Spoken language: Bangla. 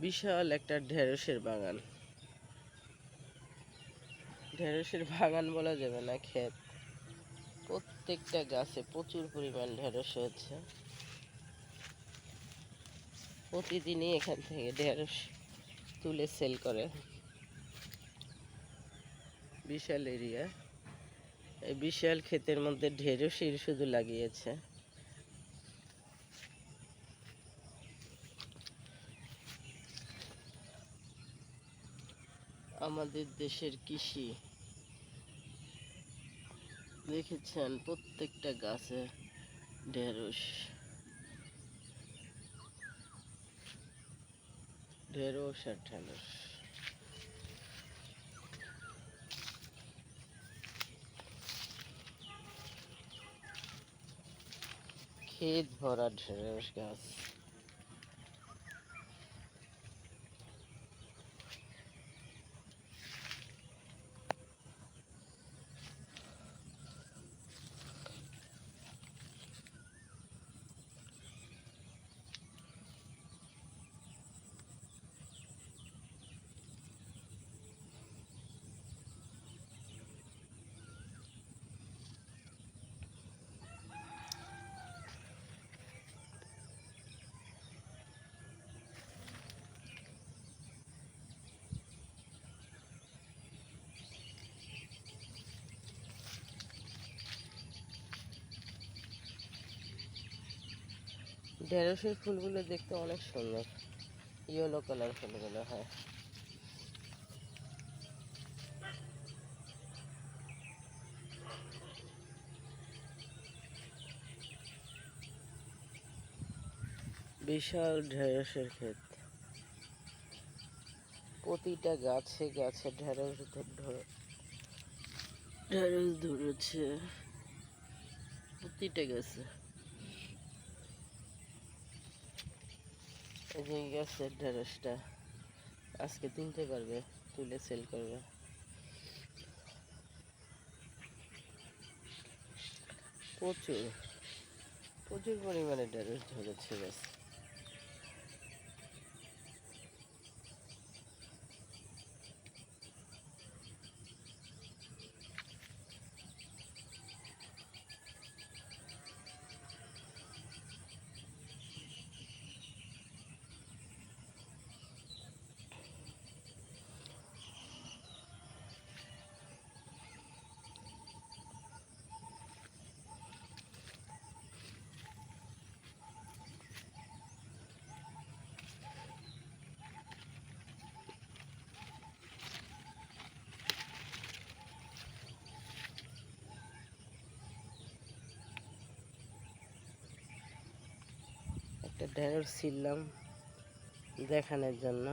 বিশাল একটা ঢেঁড়সের বাগান। ঢেঁড়সের বাগান বলা যাবে না ক্ষেত। প্রত্যেকটা গাছে প্রচুর পরিমাণ ঢেঁড়স হচ্ছে প্রতিদিনই এখান থেকে ঢেঁড়স তুলে সেল করে। বিশাল এরিয়া। এই বিশাল ক্ষেতের মধ্যে ঢেঁড়সই শুধু লাগিয়েছে। আমাদের দেশের কৃষি। দেখেছেন প্রত্যেকটা গাছে ঢেঁড়স। ঢেঁড়স আর ঢেঁড়স। ক্ষেত ভরা ঢেঁড়স গাছ। ঢেঁড়সের ফুলগুলো দেখতে অনেক সুন্দর। ইয়েলো কালার ফুলগুলো, হয়। বিশাল ঢেঁড়সের ক্ষেত। প্রতিটা গাছে গাছে ঢেঁড়স ঢেঁড়স ধরেছে। প্রতিটা গাছে এই যে গেছে ঢেঁড়সটা আজকে তিনটে করবে তুলে সেল করবে। প্রচুর প্রচুর পরিমাণে ঢেঁড়স ধরেছে গাছ একটা ঢেঁড়স ছিললাম দেখানোর জন্য।